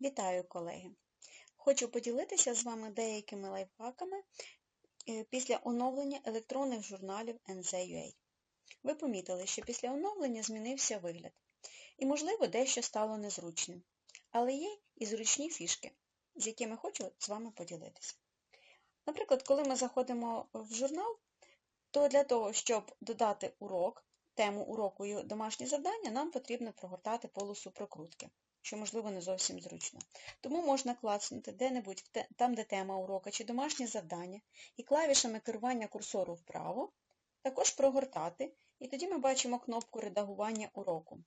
Вітаю, колеги! Хочу поділитися з вами деякими лайфхаками е, після оновлення електронних журналів NZ.UA. Ви помітили, що після оновлення змінився вигляд. І, можливо, дещо стало незручним. Але є і зручні фішки, з якими хочу з вами поділитися. Наприклад, коли ми заходимо в журнал, то для того, щоб додати урок, тему уроку і домашнє завдання, нам потрібно прогортати полосу прокрутки що, можливо, не зовсім зручно. Тому можна клацнути де-небудь там, де тема урока чи домашнє завдання, і клавішами керування курсору вправо, також прогортати, і тоді ми бачимо кнопку редагування уроку,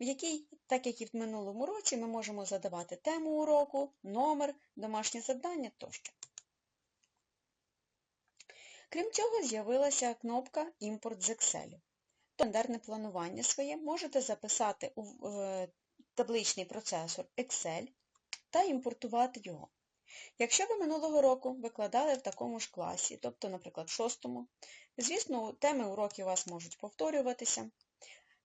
в якій, так як і в минулому році, ми можемо задавати тему уроку, номер, домашнє завдання тощо. Крім цього, з'явилася кнопка Імпорт з Excel. Календарне планування своє можете записати у е, табличний процесор Excel та імпортувати його. Якщо ви минулого року викладали в такому ж класі, тобто, наприклад, в шостому, звісно, теми уроків у вас можуть повторюватися,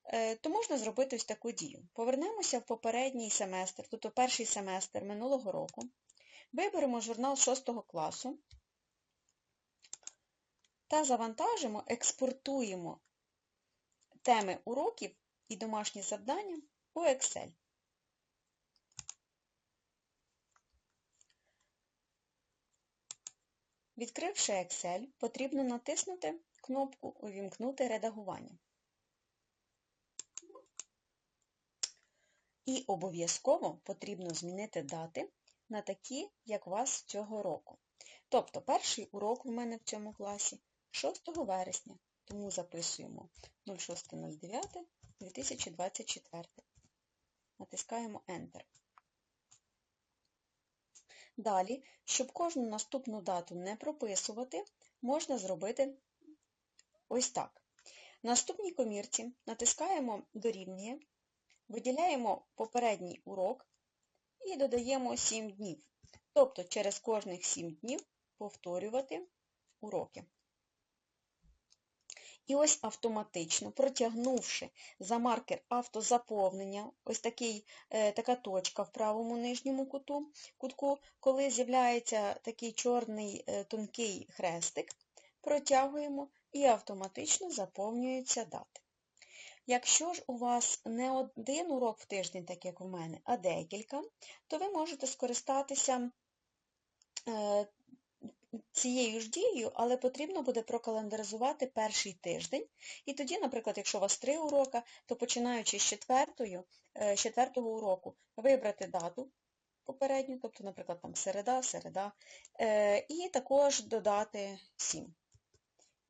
е, то можна зробити ось таку дію. Повернемося в попередній семестр, тобто перший семестр минулого року, виберемо журнал 6 класу та завантажимо, експортуємо теми уроків і домашні завдання у Excel. Відкривши Excel, потрібно натиснути кнопку Увімкнути редагування. І обов'язково потрібно змінити дати на такі, як у вас цього року. Тобто перший урок у мене в цьому класі 6 вересня, тому записуємо 06.09.2024 натискаємо Enter. Далі, щоб кожну наступну дату не прописувати, можна зробити ось так. В наступній комірці натискаємо Дорівнює, виділяємо попередній урок і додаємо 7 днів. Тобто через кожних 7 днів повторювати уроки. І ось автоматично, протягнувши за маркер автозаповнення, ось такий, е, така точка в правому нижньому куту, кутку, коли з'являється такий чорний е, тонкий хрестик, протягуємо і автоматично заповнюються дати. Якщо ж у вас не один урок в тиждень, так як у мене, а декілька, то ви можете скористатися е, цією ж дією, але потрібно буде прокалендаризувати перший тиждень. І тоді, наприклад, якщо у вас три уроки, то починаючи з четвертою, е, четвертого уроку вибрати дату попередню, тобто, наприклад, там середа, середа, е, і також додати 7.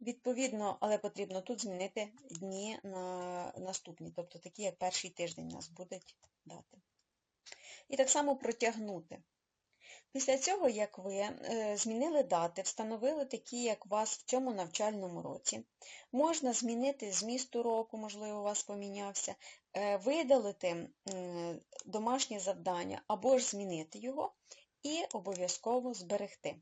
Відповідно, але потрібно тут змінити дні на наступні, тобто такі, як перший тиждень нас будуть дати. І так само протягнути. Після цього, як ви е, змінили дати, встановили такі, як у вас в цьому навчальному році, можна змінити зміст уроку, можливо, у вас помінявся, е, видалити домашнє завдання або ж змінити його і обов'язково зберегти.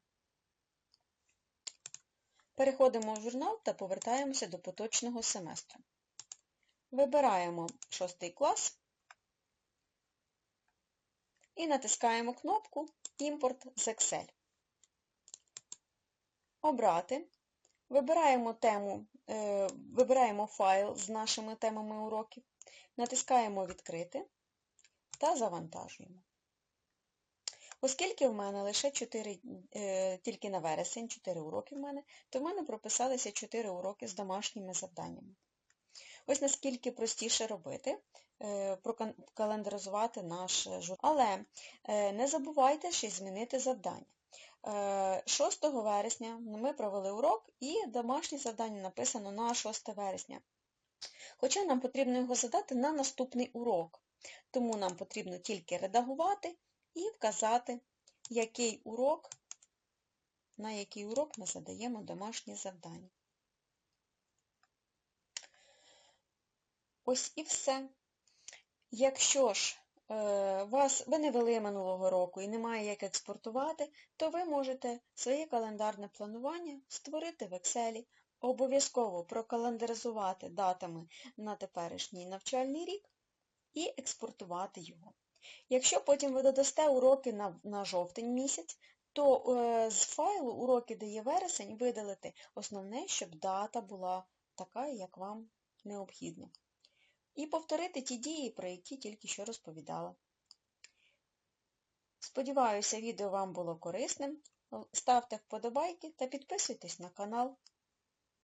Переходимо в журнал та повертаємося до поточного семестру. Вибираємо 6 клас і натискаємо кнопку Імпорт з Excel. Обрати. Вибираємо тему, е, вибираємо файл з нашими темами уроків, натискаємо Відкрити та завантажуємо. Оскільки в мене лише 4, е, тільки на вересень 4 уроки в мене, то в мене прописалися 4 уроки з домашніми завданнями. Ось наскільки простіше робити, е, прокалендаризувати наш журнал. Але е, не забувайте ще змінити завдання. 6 е, вересня ми провели урок і домашнє завдання написано на 6 вересня. Хоча нам потрібно його задати на наступний урок. Тому нам потрібно тільки редагувати і вказати, який урок, на який урок ми задаємо домашнє завдання. Ось і все. Якщо ж е, вас, ви не вели минулого року і немає як експортувати, то ви можете своє календарне планування створити в Excel, обов'язково прокалендаризувати датами на теперішній навчальний рік і експортувати його. Якщо потім ви додасте уроки на, на жовтень місяць, то е, з файлу уроки, де є вересень, видалити основне, щоб дата була така, як вам необхідно. І повторити ті дії, про які тільки що розповідала. Сподіваюся, відео вам було корисним. Ставте вподобайки та підписуйтесь на канал.